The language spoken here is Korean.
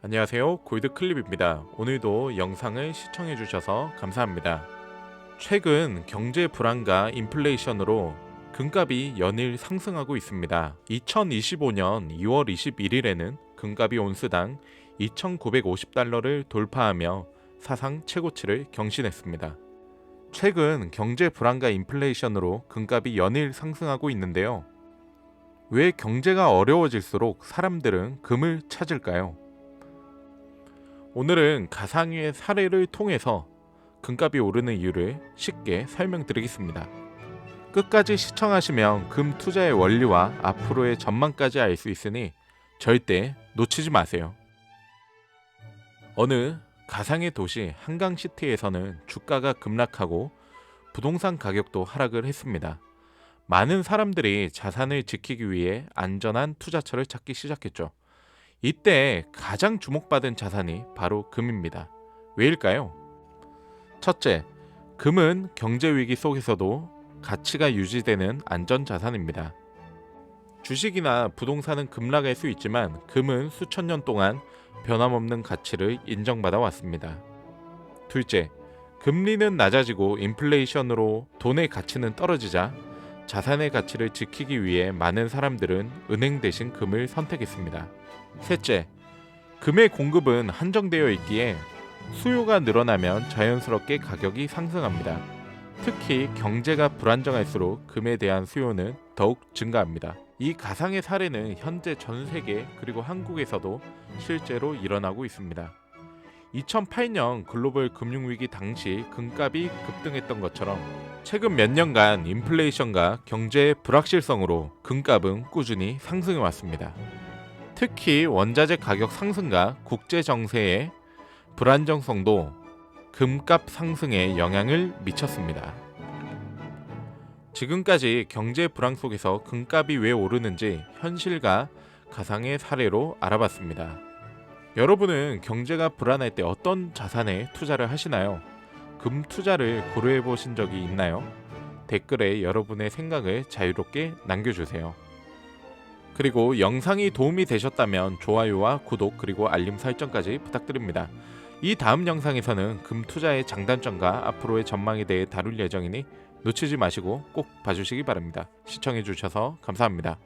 안녕하세요. 골드클립입니다. 오늘도 영상을 시청해주셔서 감사합니다. 최근 경제 불안과 인플레이션으로 금값이 연일 상승하고 있습니다. 2025년 2월 21일에는 금값이 온스당 2,950달러를 돌파하며 사상 최고치를 경신했습니다. 최근 경제 불안과 인플레이션으로 금값이 연일 상승하고 있는데요. 왜 경제가 어려워질수록 사람들은 금을 찾을까요? 오늘은 가상의 사례를 통해서 금값이 오르는 이유를 쉽게 설명드리겠습니다. 끝까지 시청하시면 금 투자의 원리와 앞으로의 전망까지 알 수 있으니 절대 놓치지 마세요. 어느 가상의 도시 한강시티에서는 주가가 급락하고 부동산 가격도 하락을 했습니다. 많은 사람들이 자산을 지키기 위해 안전한 투자처를 찾기 시작했죠. 이때 가장 주목받은 자산이 바로 금입니다. 왜일까요? 첫째, 금은 경제 위기 속에서도 가치가 유지되는 안전 자산입니다. 주식이나 부동산은 급락할 수 있지만 금은 수천 년 동안 변함없는 가치를 인정받아 왔습니다. 둘째, 금리는 낮아지고 인플레이션으로 돈의 가치는 떨어지자 자산의 가치를 지키기 위해 많은 사람들은 은행 대신 금을 선택했습니다. 셋째, 금의 공급은 한정되어 있기에 수요가 늘어나면 자연스럽게 가격이 상승합니다. 특히 경제가 불안정할수록 금에 대한 수요는 더욱 증가합니다. 이 가상의 사례는 현재 전 세계 그리고 한국에서도 실제로 일어나고 있습니다. 2008년 글로벌 금융위기 당시 금값이 급등했던 것처럼 최근 몇 년간 인플레이션과 경제의 불확실성으로 금값은 꾸준히 상승해 왔습니다. 특히 원자재 가격 상승과 국제 정세의 불안정성도 금값 상승에 영향을 미쳤습니다. 지금까지 경제 불황 속에서 금값이 왜 오르는지 현실과 가상의 사례로 알아봤습니다. 여러분은 경제가 불안할 때 어떤 자산에 투자를 하시나요? 금 투자를 고려해 보신 적이 있나요? 댓글에 여러분의 생각을 자유롭게 남겨주세요. 그리고 영상이 도움이 되셨다면 좋아요와 구독 그리고 알림 설정까지 부탁드립니다. 이 다음 영상에서는 금 투자의 장단점과 앞으로의 전망에 대해 다룰 예정이니 놓치지 마시고 꼭 봐주시기 바랍니다. 시청해주셔서 감사합니다.